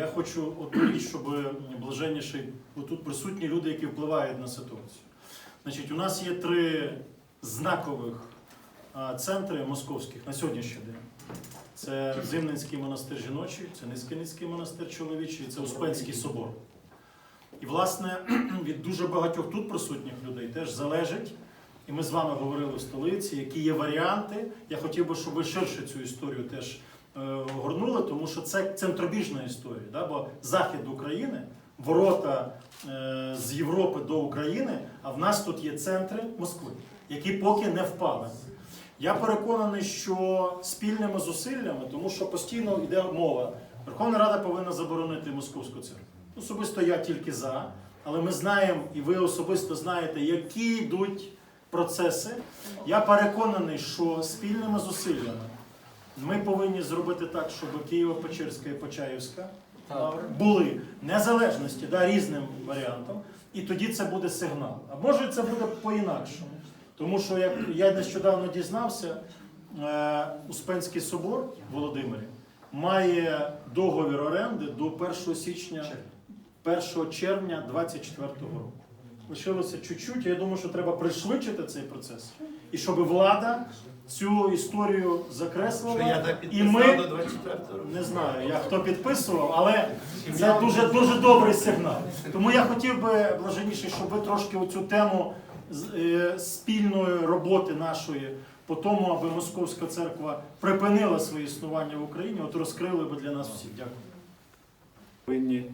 Я хочу одну щоб блаженніший, бо тут присутні люди, які впливають на ситуацію. Значить, у нас є три знакових центри московських на сьогоднішній день. Це Зимненський монастир жіночий, це Низькиницький монастир чоловічий, це Успенський собор. І, власне, від дуже багатьох тут присутніх людей теж залежить, і ми з вами говорили в столиці, які є варіанти. Я хотів би, щоб ви ширше цю історію теж е, огорнули, тому що це центробіжна історія. Да? Бо захід України, ворота е, з Європи до України, а в нас тут є центри Москви, які поки не впали. Я переконаний, що спільними зусиллями, тому що постійно йде мова. Верховна Рада повинна заборонити московську церкву. Особисто я тільки за, але ми знаємо, і ви особисто знаєте, які йдуть процеси. Я переконаний, що спільними зусиллями ми повинні зробити так, щоб Києво-Печерська і Почаївська були незалежності да, різним варіантам, і тоді це буде сигнал. А може це буде по-інакшому. Тому що, як я нещодавно дізнався, е, Успенський собор в Володимирі має договір оренди до 1 січня, 1 червня 24 року. Лишилося чуть-чуть, я думаю, що треба пришвидшити цей процес. І щоб влада цю історію закреслила. Що я так і підписав ми до 24 року. не знаю, я хто підписував, але це дуже дуже добрий сигнал. Тому я хотів би блаженніше, щоб ви трошки оцю тему з- е, спільної роботи нашої по тому, аби Московська церква припинила своє існування в Україні, от розкрили би для нас всіх. Дякую. повинні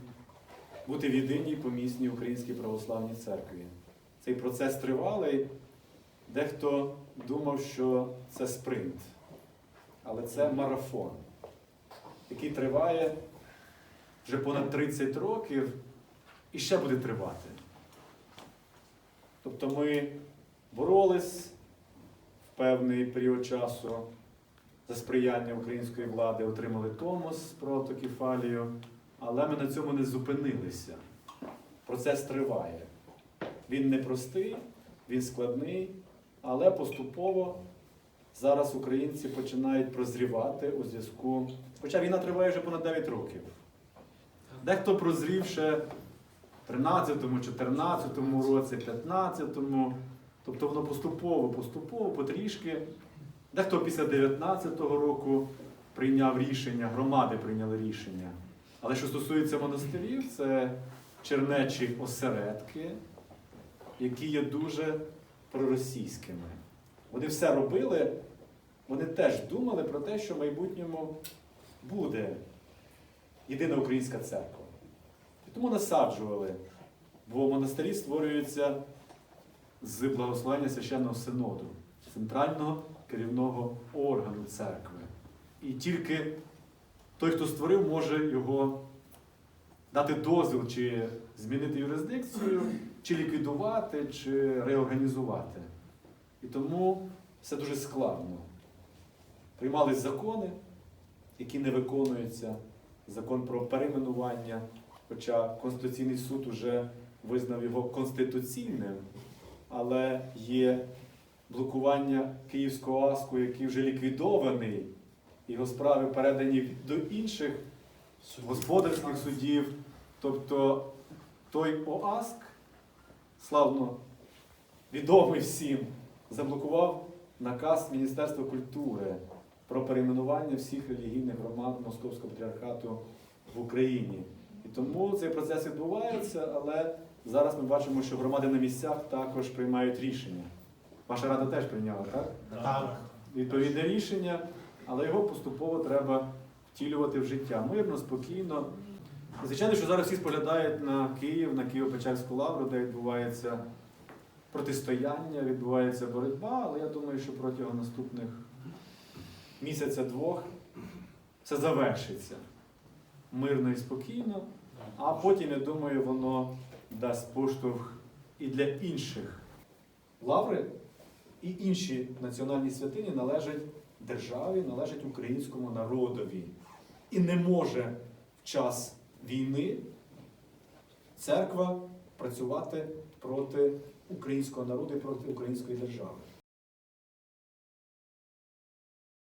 бути в єдиній помісній українській православній церкві. Цей процес тривалий. Дехто думав, що це спринт, але це марафон, який триває вже понад 30 років і ще буде тривати. Тобто ми боролись в певний період часу за сприяння української влади, отримали Томос про автокефалію. Але ми на цьому не зупинилися. Процес триває. Він непростий, він складний, але поступово зараз українці починають прозрівати у зв'язку. Хоча війна триває вже понад 9 років. Дехто прозрів ще в 13-му, 14-му році, 15-му. Тобто воно поступово, поступово, потрішки. Дехто після 19-го року прийняв рішення, громади прийняли рішення. Але що стосується монастирів, це чернечі осередки, які є дуже проросійськими. Вони все робили, вони теж думали про те, що в майбутньому буде єдина українська церква. І тому насаджували, бо монастирі створюються з благословення священного синоду, центрального керівного органу церкви. І тільки той, хто створив, може його дати дозвіл, чи змінити юрисдикцію, чи ліквідувати, чи реорганізувати. І тому все дуже складно. Приймались закони, які не виконуються. Закон про перейменування, хоча Конституційний суд уже визнав його конституційним, але є блокування Київського АСКу, який вже ліквідований, його справи передані до інших господарських судів. Тобто той ОАСК, славно відомий всім, заблокував наказ Міністерства культури про перейменування всіх релігійних громад Московського патріархату в Україні. І тому цей процес відбувається, але зараз ми бачимо, що громади на місцях також приймають рішення. Ваша рада теж прийняла, так? Так. відповідне рішення, але його поступово треба втілювати в життя мирно, спокійно. Звичайно, що зараз всі споглядають на Київ, на Києво-Печерську лавру, де відбувається протистояння, відбувається боротьба, але я думаю, що протягом наступних місяця-двох все завершиться мирно і спокійно, а потім, я думаю, воно дасть поштовх і для інших. Лаври і інші національні святині належать державі, належить українському народові. І не може в час війни церква працювати проти українського народу і проти української держави.